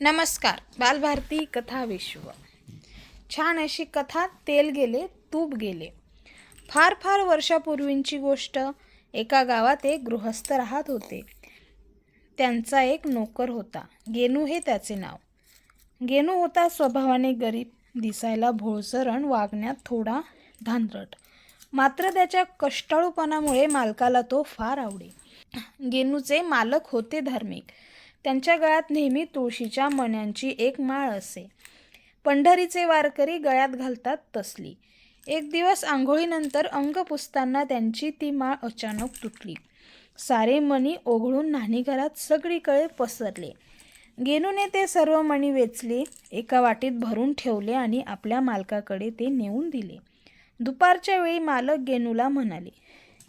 नमस्कार बालभारती कथा विश्व. छान अशी कथा तेल गेले तूप गेले. फार फार वर्षापूर्वींची गोष्ट एका गावात एक गृहस्थ राहत होते. त्यांचा एक नोकर होता. गेनू हे त्याचे नाव. गेनू होता स्वभावाने गरीब दिसायला भोळसरण वागण्यात थोडा धांदरट मात्र त्याच्या कष्टाळूपणामुळे मालकाला तो फार आवडे. गेनूचे मालक होते धार्मिक. त्यांच्या गळ्यात नेहमी तुळशीच्या मण्यांची एक माळ असे. पंढरीचे वारकरी गळ्यात घालतात तसली. एक दिवस आंघोळीनंतर अंग पुसताना त्यांची ती माळ अचानक तुटली. सारे मणी ओघळून न्हाणीघरात सगळीकडे पसरले. गेनूने ते सर्व मणी वेचले एका वाटीत भरून ठेवले आणि आपल्या मालकाकडे ते नेऊन दिले. दुपारच्या वेळी मालक गेनूला म्हणाले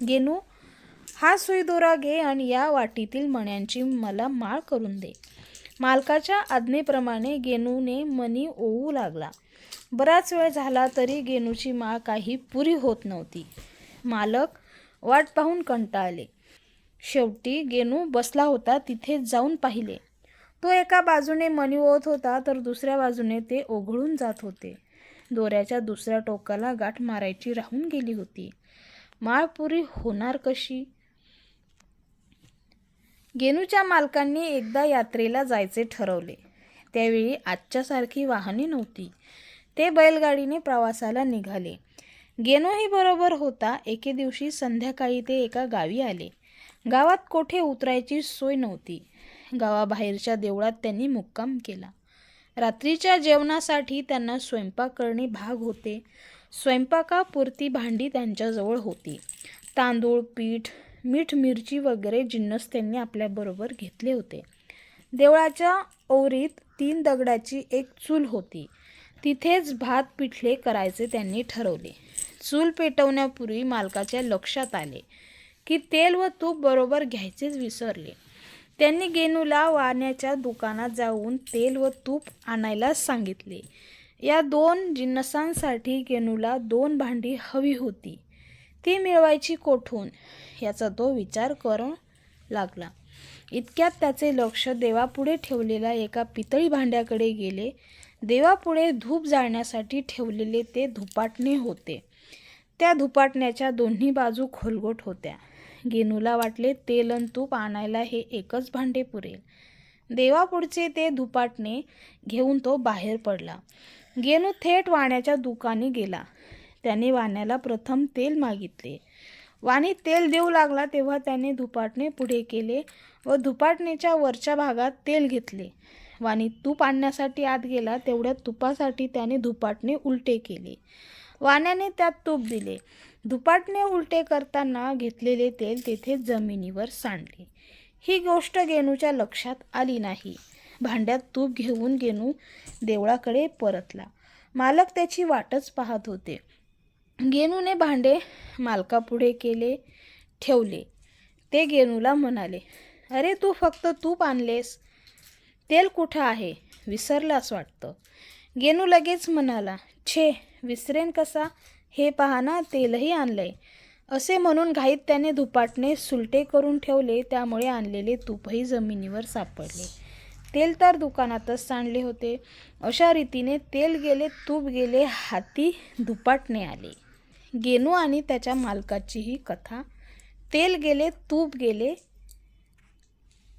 गेनू हा सुई दोरा घे आणि या वाटीतील मण्यांची मला माळ करून दे. मालकाच्या आज्ञेप्रमाणे गेनूने मणी ओवू लागला. बराच वेळ झाला तरी गेनूची माळ काही पुरी होत नव्हती. मालक वाट पाहून कंटाळले. शेवटी गेनू बसला होता तिथे जाऊन पाहिले. तो एका बाजूने मणी ओवत होता तर दुसऱ्या बाजूने ते ओघळून जात होते. दोऱ्याच्या दुसऱ्या टोकाला गाठ मारायची राहून गेली होती. माळ पुरी होणार कशी? गेनूच्या मालकांनी एकदा यात्रेला जायचे ठरवले. त्यावेळी आजच्यासारखी वाहने नव्हती. ते बैलगाडीने प्रवासाला निघाले. गेनूही बरोबर होता एके दिवशी संध्याकाळी ते एका गावी आले. गावात कोठे उतरायची सोय नव्हती. गावाबाहेरच्या देवळात त्यांनी मुक्काम केला. रात्रीच्या जेवणासाठी त्यांना स्वयंपाक करणे भाग होते. स्वयंपाकापुरती भांडी त्यांच्याजवळ होती. तांदूळ पीठ मीठ मिरची वगैरे जिन्नस त्यांनी आपल्याबरोबर घेतले होते. देवळाच्या ओरीत तीन दगडाची एक चूल होती. तिथेच भात पिठले करायचे त्यांनी ठरवले. चूल पेटवण्यापूर्वी मालकाच्या लक्षात आले की तेल व तूप बरोबर घ्यायचेच विसरले. त्यांनी गेनूला वाण्याच्या दुकानात जाऊन तेल व तूप आणायला सांगितले. या दोन जिन्नसांसाठी गेनूला दोन भांडी हवी होती. ती मिळवायची कोठून? याचा तो विचार करू लागला. इतक्यात त्याचे लक्ष देवापुढे ठेवलेल्या एका पितळी भांड्याकडे गेले. देवापुढे धूप जाळण्यासाठी ठेवलेले ते धुपाटणे होते. त्या धुपाटण्याच्या दोन्ही बाजू खोलगोट होत्या. गेनूला वाटले तेल आणि तूप आणायला हे एकच भांडे पुरेल. देवापुढचे ते धुपाटणे घेऊन तो बाहेर पडला. गेनू थेट वाण्याच्या दुकानी गेला. त्याने वाण्याला प्रथम तेल मागितले. वाणी तेल देऊ लागला तेव्हा त्याने धुपाटणे पुढे केले व धुपाटणेच्या वरच्या भागात तेल घेतले. वाणी तूप आणण्यासाठी आत गेला तेवढ्या तुपासाठी त्याने धुपाटणे उलटे केले. वाण्याने त्यात तूप दिले. धुपाटणे उलटे करताना घेतलेले तेल तेथे जमिनीवर सांडले. ही गोष्ट गेनूच्या लक्षात आली नाही. भांड्यात तूप घेऊन गेनू देवळाकडे परतला. मालक त्याची वाटच पाहत होते. गेनूने भांडे मालकापुढे केले ठेवले. ते गेनूला म्हणाले अरे तू फक्त तूप आणलेस. तेल कुठं आहे? विसरलास वाटतं. गेनू लगेच म्हणाला छे विसरेन कसा? हे पहा ना तेलही आणलंय. असे म्हणून घाईत त्याने धुपाटणे सुलटे करून ठेवले त्यामुळे आणलेले तूपही जमिनीवर सापडले. तेल तर दुकानातच सांडले होते. अशा रीतीने तेल गेले तूप गेले हाती धुपाटणे आले. गेनू आणि त्याच्या मालकाची ही कथा. तेल गेले तूप गेले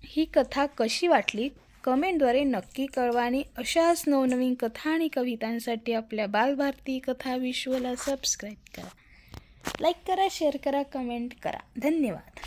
ही कथा कशी वाटली? कमेंटद्वारे नक्की कळवा आणि अशाच नवनवीन कथा आणि कवितांसाठी आपल्या बालभारती कथा विश्वला सबस्क्राईब करा. लाईक करा शेअर करा कमेंट करा. धन्यवाद.